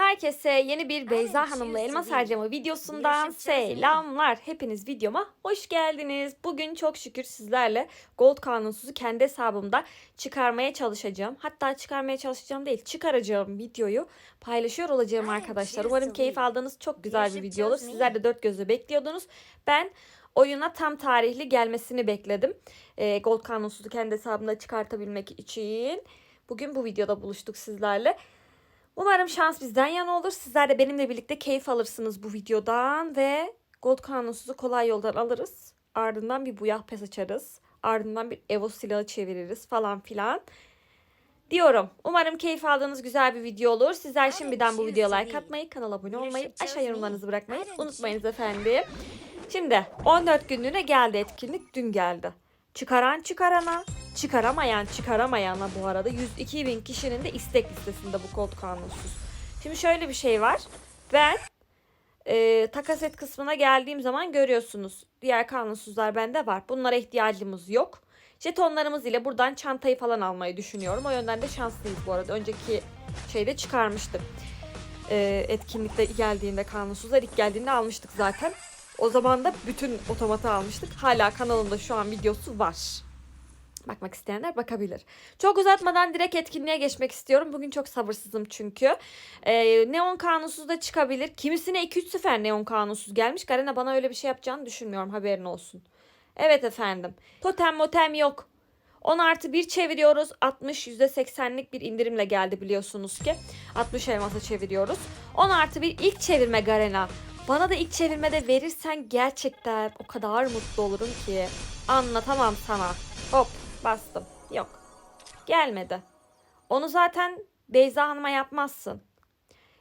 Herkese yeni bir Beyza Hanım'la elmas harcama videosundan selamlar. Hepiniz videoma hoş geldiniz. Bugün çok şükür sizlerle Gold Kanunsuzu kendi hesabımda çıkarmaya çalışacağım. Hatta çıkarmaya çalışacağım değil, çıkaracağım videoyu paylaşıyor olacağım arkadaşlar. Umarım keyif aldığınız çok güzel bir video olur. Sizler de dört gözle bekliyordunuz. Ben oyuna tam tarihli gelmesini bekledim. Ee, Gold Kanunsuzu kendi hesabımda çıkartabilmek için. Bugün bu videoda buluştuk sizlerle. Umarım şans bizden yana olur. Sizler de benimle birlikte keyif alırsınız bu videodan ve Gold Kanunsuzu kolay yoldan alırız. Ardından bir buyah pes açarız. Ardından bir Evo silahı çeviririz falan filan. Diyorum. Umarım keyif aldığınız güzel bir video olur. Sizler şimdiden bu videoya like atmayı, kanala abone olmayı, aşağı yorumlarınızı bırakmayı unutmayınız efendim. Şimdi 14 günlüğüne geldi etkinlik. Dün geldi. Çıkaran çıkarana, çıkaramayan çıkaramayana bu arada 102 bin kişinin de istek listesinde bu kod kanunsuz. Şimdi şöyle bir şey var. Ben e, takas et kısmına geldiğim zaman görüyorsunuz. Diğer kanunsuzlar bende var. Bunlara ihtiyacımız yok. Jetonlarımız ile buradan çantayı falan almayı düşünüyorum. O yönden de şanslıyız bu arada. Önceki şeyde çıkarmıştım. E, etkinlikte geldiğinde kanunsuzlar ilk geldiğinde almıştık zaten. O zaman da bütün otomatı almıştık. Hala kanalımda şu an videosu var. Bakmak isteyenler bakabilir. Çok uzatmadan direkt etkinliğe geçmek istiyorum. Bugün çok sabırsızım çünkü. Ee, neon kanunsuz da çıkabilir. Kimisine 2-3 sefer neon kanunsuz gelmiş. Garena bana öyle bir şey yapacağını düşünmüyorum. Haberin olsun. Evet efendim. Totem motem yok. 10 artı 1 çeviriyoruz. 60 %80'lik bir indirimle geldi biliyorsunuz ki. 60 elmasa çeviriyoruz. 10 artı 1 ilk çevirme Garena. Bana da ilk çevirmede verirsen gerçekten o kadar mutlu olurum ki. Anlatamam sana. Hop bastım. Yok. Gelmedi. Onu zaten Beyza Hanım'a yapmazsın.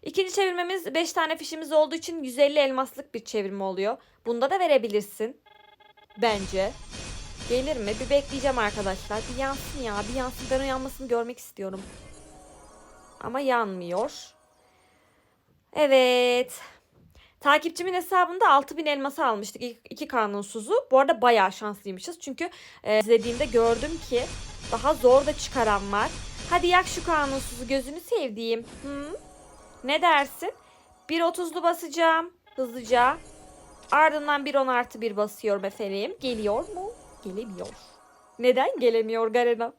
İkinci çevirmemiz 5 tane fişimiz olduğu için 150 elmaslık bir çevirme oluyor. Bunda da verebilirsin. Bence. Gelir mi? Bir bekleyeceğim arkadaşlar. Bir yansın ya. Bir yansın. Ben o yanmasını görmek istiyorum. Ama yanmıyor. Evet. Takipçimin hesabında 6000 elması almıştık. İki, kanunsuzu. Bu arada bayağı şanslıymışız. Çünkü e, izlediğimde gördüm ki daha zor da çıkaran var. Hadi yak şu kanunsuzu gözünü sevdiğim. Hı? Ne dersin? 1.30'lu basacağım hızlıca. Ardından 1.10 artı 1 basıyorum efendim. Geliyor mu? Gelemiyor. Neden gelemiyor Garena?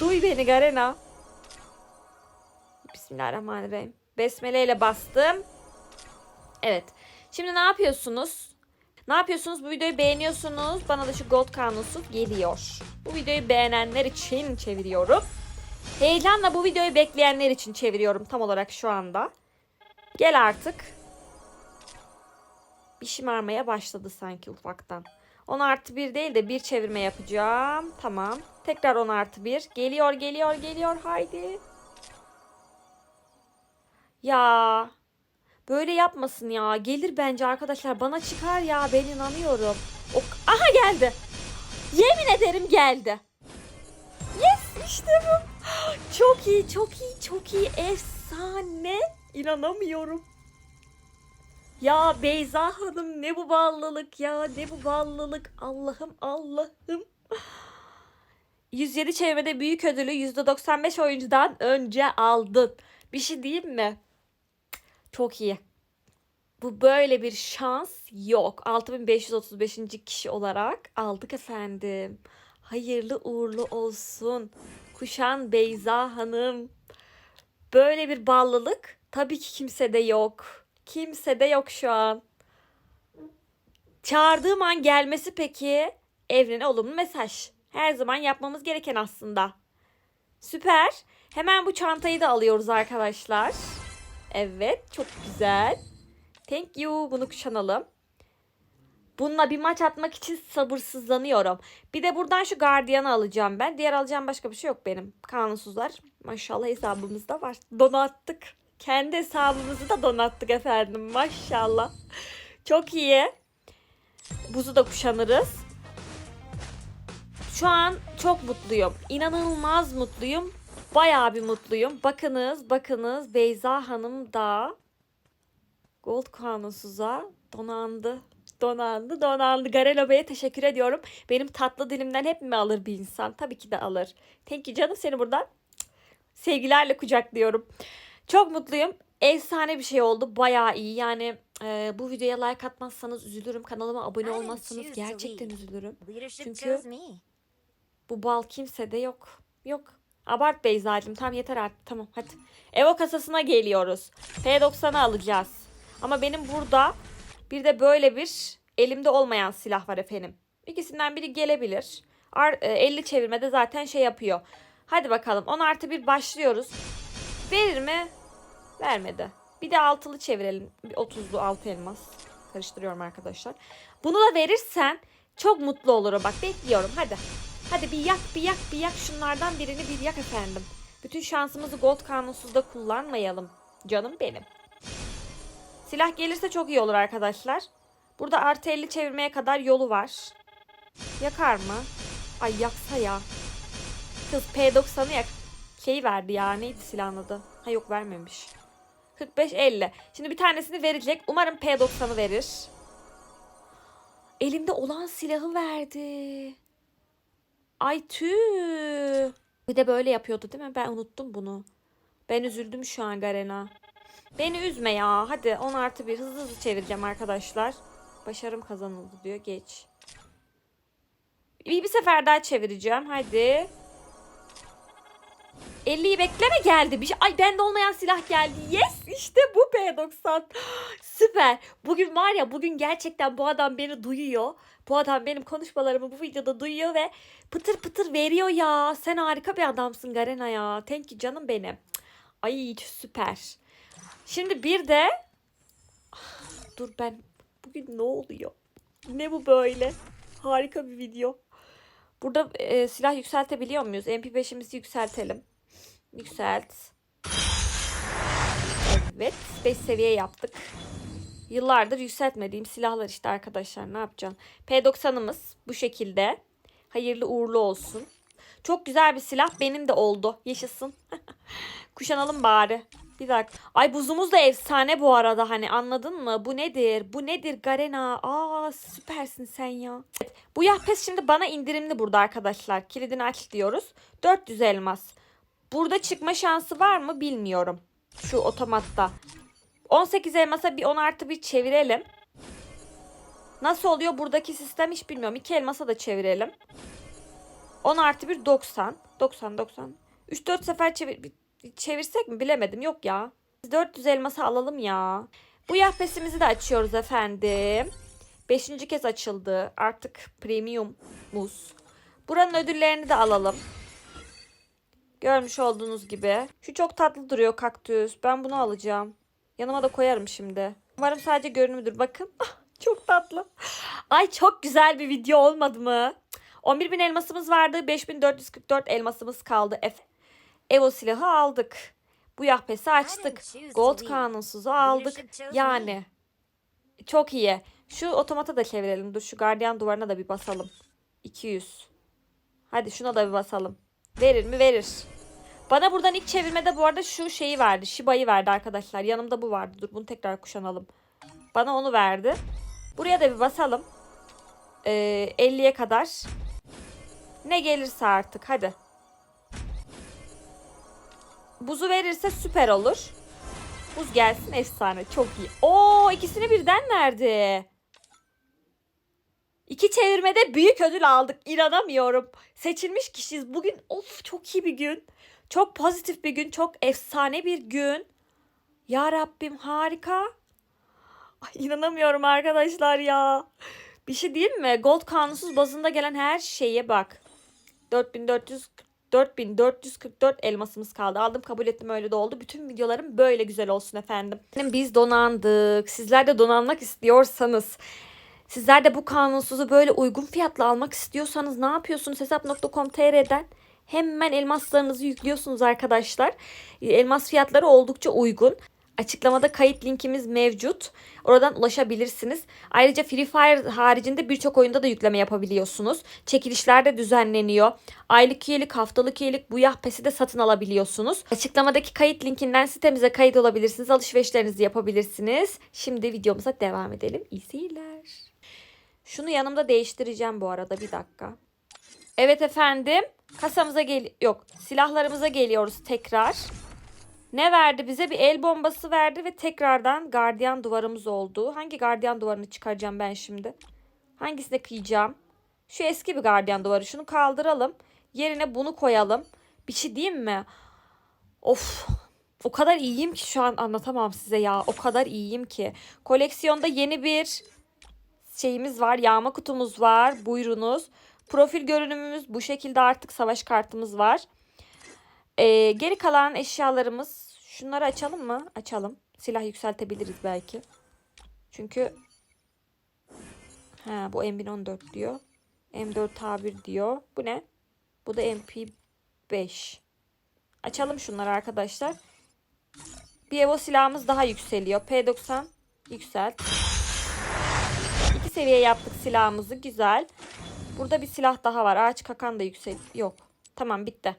Duy beni Garena. Bismillahirrahmanirrahim. Besmele ile bastım. Evet. Şimdi ne yapıyorsunuz? Ne yapıyorsunuz? Bu videoyu beğeniyorsunuz. Bana da şu gold kanusu geliyor. Bu videoyu beğenenler için çeviriyorum. Heyecanla bu videoyu bekleyenler için çeviriyorum tam olarak şu anda. Gel artık. Bir şımarmaya başladı sanki ufaktan. 10 artı 1 değil de bir çevirme yapacağım. Tamam. Tekrar 10 artı 1. Geliyor geliyor geliyor. Haydi. Ya. Böyle yapmasın ya. Gelir bence arkadaşlar. Bana çıkar ya. Ben inanıyorum. O... Aha geldi. Yemin ederim geldi. Yes işte bu. Çok iyi çok iyi çok iyi. Efsane. İnanamıyorum. Ya Beyza Hanım ne bu ballılık ya ne bu ballılık Allah'ım Allah'ım. 107 çevrede büyük ödülü %95 oyuncudan önce aldın. Bir şey diyeyim mi? Çok iyi. Bu böyle bir şans yok. 6535. kişi olarak aldık efendim. Hayırlı uğurlu olsun. Kuşan Beyza Hanım. Böyle bir ballılık tabii ki kimsede yok. Kimsede yok şu an. Çağırdığım an gelmesi peki evrene olumlu mesaj. Her zaman yapmamız gereken aslında. Süper. Hemen bu çantayı da alıyoruz arkadaşlar. Evet çok güzel. Thank you. Bunu kuşanalım. Bununla bir maç atmak için sabırsızlanıyorum. Bir de buradan şu gardiyanı alacağım ben. Diğer alacağım başka bir şey yok benim. Kanunsuzlar. Maşallah hesabımızda var. Donattık. Kendi hesabımızı da donattık efendim. Maşallah. Çok iyi. Buzu da kuşanırız. Şu an çok mutluyum. İnanılmaz mutluyum. Bayağı bir mutluyum. Bakınız, bakınız Beyza Hanım da Gold Kanunsuza donandı. Donandı, donandı. Garelo Bey'e teşekkür ediyorum. Benim tatlı dilimden hep mi alır bir insan? Tabii ki de alır. Thank you canım seni buradan sevgilerle kucaklıyorum. Çok mutluyum. Efsane bir şey oldu. Bayağı iyi. Yani e, bu videoya like atmazsanız üzülürüm. Kanalıma abone olmazsanız gerçekten üzülürüm. Çünkü-. Bu bal kimsede yok. Yok. Abart Beyza'cığım. Tamam yeter artık. Tamam hadi. Evo kasasına geliyoruz. P90'ı alacağız. Ama benim burada bir de böyle bir elimde olmayan silah var efendim. İkisinden biri gelebilir. Ar- e, 50 çevirmede zaten şey yapıyor. Hadi bakalım 10 artı 1 başlıyoruz. Verir mi? Vermedi. Bir de altılı çevirelim. Bir 30'lu altı elmas. Karıştırıyorum arkadaşlar. Bunu da verirsen çok mutlu olurum. Bak bekliyorum hadi. Hadi bir yak bir yak bir yak şunlardan birini bir yak efendim. Bütün şansımızı gold kanunsuzda kullanmayalım. Canım benim. Silah gelirse çok iyi olur arkadaşlar. Burada artı 50 çevirmeye kadar yolu var. Yakar mı? Ay yaksa ya. Kız P90'ı yak. Şey verdi ya neydi silahın adı? Ha yok vermemiş. 45-50. Şimdi bir tanesini verecek. Umarım P90'ı verir. Elimde olan silahı verdi. Ay tüh. Bir de böyle yapıyordu değil mi? Ben unuttum bunu. Ben üzüldüm şu an Garena. Beni üzme ya. Hadi 10 artı 1 hızlı hızlı çevireceğim arkadaşlar. Başarım kazanıldı diyor. Geç. Bir, bir sefer daha çevireceğim. Hadi. 50'yi bekleme geldi. Bir şey. Ay bende olmayan silah geldi. Yes işte bu P90. Süper. Bugün var ya bugün gerçekten bu adam beni duyuyor. Bu adam benim konuşmalarımı bu videoda duyuyor ve pıtır pıtır veriyor ya. Sen harika bir adamsın Garena ya. Thank you canım benim. Ay süper. Şimdi bir de Ah, dur ben bugün ne oluyor? Ne bu böyle? Harika bir video. Burada e, silah yükseltebiliyor muyuz? MP5'imizi yükseltelim. Yükselt. Evet. 5 seviye yaptık. Yıllardır yükseltmediğim silahlar işte arkadaşlar. Ne yapacağım? P90'ımız bu şekilde. Hayırlı uğurlu olsun. Çok güzel bir silah. Benim de oldu. Yaşasın. Kuşanalım bari. Bir dakika. Ay buzumuz da efsane bu arada hani anladın mı? Bu nedir? Bu nedir Garena? Aa süpersin sen ya. Evet, bu yapes şimdi bana indirimli burada arkadaşlar. Kilidini aç diyoruz. 400 elmas. Burada çıkma şansı var mı bilmiyorum. Şu otomatta. 18 elmasa bir 10 artı bir çevirelim. Nasıl oluyor buradaki sistem hiç bilmiyorum. 2 elmasa da çevirelim. 10 artı 1 90. 90 90. 3-4 sefer çevir çevirsek mi bilemedim. Yok ya. Biz 400 elması alalım ya. Bu yahpesimizi de açıyoruz efendim. Beşinci kez açıldı. Artık premium muz. Buranın ödüllerini de alalım. Görmüş olduğunuz gibi. Şu çok tatlı duruyor kaktüs. Ben bunu alacağım. Yanıma da koyarım şimdi. Umarım sadece görünümdür. Bakın. Ah, çok tatlı. Ay çok güzel bir video olmadı mı? 11.000 elmasımız vardı. 5.444 elmasımız kaldı. Efe. Evo silahı aldık. Bu yahpesi açtık. Gold kanunsuzu aldık. Yani. Çok iyi. Şu otomata da çevirelim. Dur şu gardiyan duvarına da bir basalım. 200. Hadi şuna da bir basalım. Verir mi? Verir. Bana buradan ilk çevirmede bu arada şu şeyi verdi. Shiba'yı verdi arkadaşlar. Yanımda bu vardı. Dur bunu tekrar kuşanalım. Bana onu verdi. Buraya da bir basalım. Ee, 50'ye kadar. Ne gelirse artık. Hadi. Buzu verirse süper olur. Buz gelsin efsane. Çok iyi. Oo ikisini birden verdi. İki çevirmede büyük ödül aldık. İnanamıyorum. Seçilmiş kişiyiz. Bugün of çok iyi bir gün. Çok pozitif bir gün. Çok efsane bir gün. Ya Rabbim harika. Ay, inanamıyorum arkadaşlar ya. Bir şey diyeyim mi? Gold kanunsuz bazında gelen her şeye bak. 4400 4444 elmasımız kaldı. Aldım kabul ettim öyle de oldu. Bütün videolarım böyle güzel olsun efendim. Biz donandık. Sizler de donanmak istiyorsanız Sizler de bu kanunsuzu böyle uygun fiyatla almak istiyorsanız ne yapıyorsunuz? Hesap.com.tr'den hemen elmaslarınızı yüklüyorsunuz arkadaşlar. Elmas fiyatları oldukça uygun. Açıklamada kayıt linkimiz mevcut. Oradan ulaşabilirsiniz. Ayrıca Free Fire haricinde birçok oyunda da yükleme yapabiliyorsunuz. Çekilişler de düzenleniyor. Aylık üyelik, haftalık üyelik bu yahpesi de satın alabiliyorsunuz. Açıklamadaki kayıt linkinden sitemize kayıt olabilirsiniz. Alışverişlerinizi yapabilirsiniz. Şimdi videomuza devam edelim. İyi seyirler. Şunu yanımda değiştireceğim bu arada bir dakika. Evet efendim. Kasamıza gel yok silahlarımıza geliyoruz tekrar. Ne verdi bize? Bir el bombası verdi ve tekrardan gardiyan duvarımız oldu. Hangi gardiyan duvarını çıkaracağım ben şimdi? Hangisine kıyacağım? Şu eski bir gardiyan duvarı. Şunu kaldıralım. Yerine bunu koyalım. Bir şey diyeyim mi? Of. O kadar iyiyim ki şu an anlatamam size ya. O kadar iyiyim ki. Koleksiyonda yeni bir şeyimiz var. Yağma kutumuz var. Buyurunuz. Profil görünümümüz bu şekilde artık savaş kartımız var. Ee, geri kalan eşyalarımız şunları açalım mı? Açalım. Silah yükseltebiliriz belki. Çünkü ha bu M1014 diyor. M4 A1 diyor. Bu ne? Bu da MP5. Açalım şunları arkadaşlar. Bir Evo silahımız daha yükseliyor. P90 yükselt. İki seviye yaptık silahımızı. Güzel. Burada bir silah daha var. Ağaç kakan da yüksel. Yok. Tamam bitti.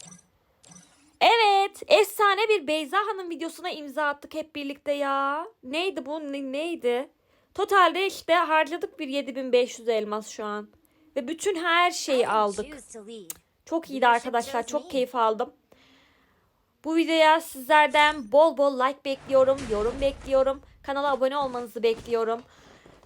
Evet. Efsane bir Beyza Hanım videosuna imza attık hep birlikte ya. Neydi bu? Ne- neydi? Totalde işte harcadık bir 7500 elmas şu an. Ve bütün her şeyi aldık. Çok iyiydi arkadaşlar. Çok keyif aldım. Bu videoya sizlerden bol bol like bekliyorum. Yorum bekliyorum. Kanala abone olmanızı bekliyorum.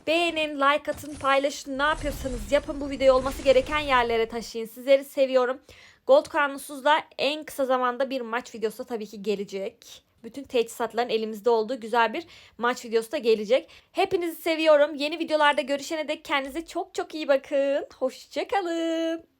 Beğenin, like atın, paylaşın. Ne yapıyorsanız yapın bu videoyu olması gereken yerlere taşıyın. Sizleri seviyorum. Gold Kanunsuz'la en kısa zamanda bir maç videosu tabii ki gelecek. Bütün teçhizatların elimizde olduğu güzel bir maç videosu da gelecek. Hepinizi seviyorum. Yeni videolarda görüşene dek kendinize çok çok iyi bakın. Hoşçakalın.